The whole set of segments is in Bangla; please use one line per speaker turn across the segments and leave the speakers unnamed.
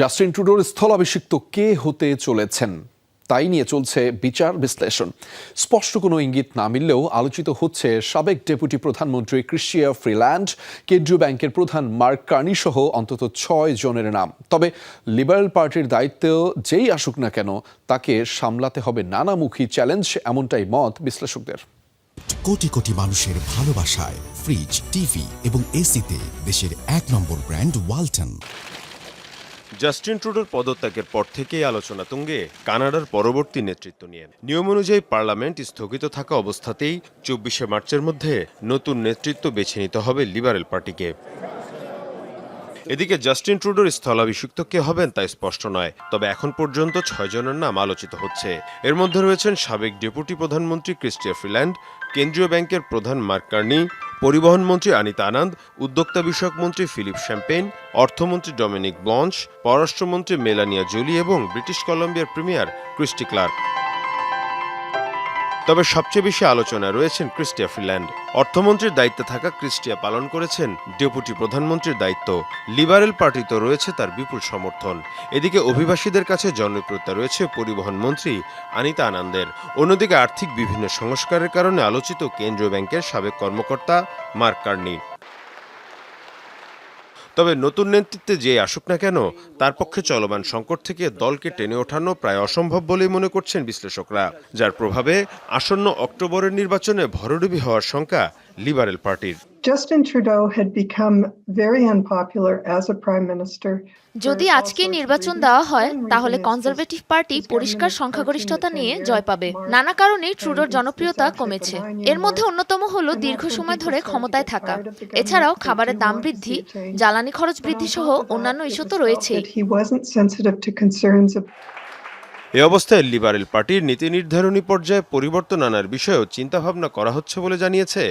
জাস্টিন ট্রুডোর স্থলাভিষিক্ত কে হতে চলেছেন? তাই নিয়ে চলছে বিচার বিশ্লেষণ। স্পষ্ট কোনো ইঙ্গিত না মিললেও আলোচিত হচ্ছে সাবেক ডেপুটি প্রধানমন্ত্রী ক্রিশ্চিয়া ফ্রিল্যান্ড, কেন্দ্রীয় ব্যাংকের প্রধান মার্ক কার্নি সহ অন্তত ছয় জনের নাম। তবে লিবারেল পার্টির দায়িত্ব যেই আসুক না কেন, তাকে সামলাতে হবে নানামুখী চ্যালেঞ্জ, এমনটাই মত বিশ্লেষকদের।
কোটি কোটি মানুষের ভালোবাসায় ফ্রিজ, টিভি এবং এসিতে দেশের এক নম্বর ব্র্যান্ড ওয়ালটন।
জাস্টিন ট্রুডোর পদত্যাগের পর থেকেই আলোচনা তুঙ্গে কানাডার পরবর্তী নেতৃত্ব নিয়ে। নিয়ম অনুযায়ী পার্লামেন্ট স্থগিত থাকা অবস্থাতেই চব্বিশে মার্চের মধ্যে নতুন নেতৃত্ব বেছে নিতে হবে লিবারেল পার্টিকে। এদিকে জাস্টিন ট্রুডোর স্থলাভিষিক্ত কে হবেন তা স্পষ্ট নয়, তবে এখন পর্যন্ত ছয় জনের নাম আলোচিত হচ্ছে। এর মধ্যে রয়েছেন সাবেক ডেপুটি প্রধানমন্ত্রী ক্রিস্টিয়া ফ্রিল্যান্ড, কেন্দ্রীয় ব্যাংকের প্রধান মার্ক কার্নি পরিবহন মন্ত্রী আনিতা আনন্দ, উদ্যোক্তা বিষয়ক মন্ত্রী ফিলিপ শ্যাম্পেইন, অর্থমন্ত্রী ডমিনিক ব্লঞ্চ পররাষ্ট্রমন্ত্রী মেলানিয়া জোলি এবং ব্রিটিশ কলম্বিয়ার প্রিমিয়ার ক্রিস্টি ক্লার্ক। তবে সবচেয়ে বেশি আলোচনা রয়েছেন ক্রিস্টিয়া ফ্রিল্যান্ড অর্থমন্ত্রীর দায়িত্বে থাকা ক্রিস্টিয়া পালন করেছেন ডেপুটি প্রধানমন্ত্রীর দায়িত্ব। লিবারেল পার্টিতে রয়েছে তার বিপুল সমর্থন। এদিকে অভিবাসীদের কাছে জনপ্রিয়তা রয়েছে পরিবহন মন্ত্রী আনিতা আনন্দের। অন্যদিকে আর্থিক বিভিন্ন সংস্কারের কারণে আলোচিত কেন্দ্রীয় ব্যাংকের সাবেক কর্মকর্তা মার্ক কার্নি। তবে নতুন নেতৃত্বে যে আসুক না কেন, তার পক্ষে চলমান সংকট থেকে দলকে টেনে ওঠানো প্রায় অসম্ভব বলেই মনে করছেন বিশ্লেষকরা, যার প্রভাবে আসন্ন অক্টোবরের নির্বাচনে ভরডুবি হওয়ার শঙ্কা লিবারেল পার্টির।
Justin Trudeau had become very unpopular as a prime minister.
যদি আজকে নির্বাচন দেওয়া হয় তাহলে কনজারভেটিভ পার্টি পরিষ্কার সংখ্যাগরিষ্ঠতা নিয়ে জয় পাবে। নানা কারণে ট্রুডোর জনপ্রিয়তা কমেছে। এর মধ্যে অন্যতম হলো দীর্ঘ সময় ধরে ক্ষমতায় থাকা। এছাড়াও খাবারের দাম বৃদ্ধি জ্বালানি খরচ বৃদ্ধি সহ অন্যান্য ইস্যু তো রয়েছেই।
এ অবস্থায় লিবারেল পার্টির নীতি নির্ধারণী পর্যায়ে পরিবর্তন আনার বিষয়েও চিন্তাভাবনা করা হচ্ছে বলে জানিয়েছে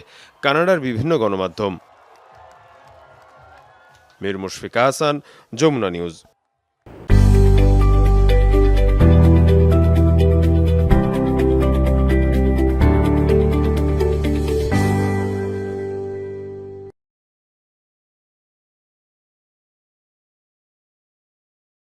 কানাডার বিভিন্ন গণমাধ্যম। মীর মুশফিকা হাসান যমুনা নিউজ।